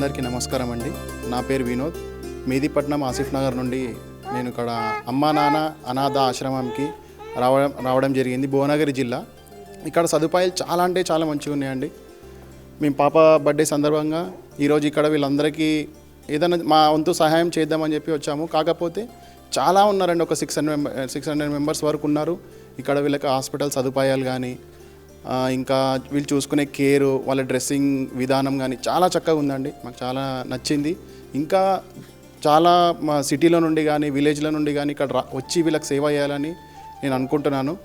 అందరికీ నమస్కారం అండి. నా పేరు వినోద్. మేదీపట్నం ఆసిఫ్ నగర్ నుండి నేను ఇక్కడ అమ్మా నాన్న అనాథ ఆశ్రమంకి రావడం రావడం జరిగింది భువనగిరి జిల్లా. ఇక్కడ సదుపాయాలు చాలా అంటే చాలా మంచిగా ఉన్నాయండి. మేము పాప బర్త్డే సందర్భంగా ఈరోజు ఇక్కడ వీళ్ళందరికీ ఏదైనా మా వంతు సహాయం చేద్దామని చెప్పి వచ్చాము. కాకపోతే చాలా ఉన్నారండి ఒక six hundred six hundred members వరకు ఉన్నారు. ఇక్కడ వీళ్ళకి హాస్పిటల్ సదుపాయాలు కానీ ఇంకా వీళ్ళు చూసుకునే కేరు వాళ్ళ డ్రెస్సింగ్ విధానం కానీ చాలా చక్కగా ఉందండి. మాకు చాలా నచ్చింది. ఇంకా చాలా మా సిటీలో నుండి కానీ విలేజ్లో నుండి కానీ ఇక్కడ రా- వచ్చి వీళ్ళకి సేవ చేయాలని నేను అనుకుంటున్నాను.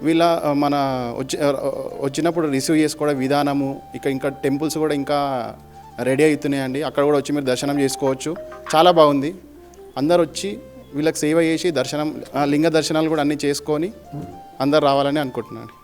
వీళ్ళ మన వచ్చి వచ్చినప్పుడు రిసీవ్ చేసుకోవడం విధానము ఇక ఇంకా టెంపుల్స్ కూడా ఇంకా రెడీ అవుతున్నాయండి. అక్కడ కూడా వచ్చి మీరు దర్శనం చేసుకోవచ్చు. చాలా బాగుంది. అందరు వచ్చి వీళ్ళకి సేవ చేసి దర్శనం లింగ దర్శనాలు కూడా అన్నీ చేసుకొని అందరు రావాలని అనుకుంటున్నాను.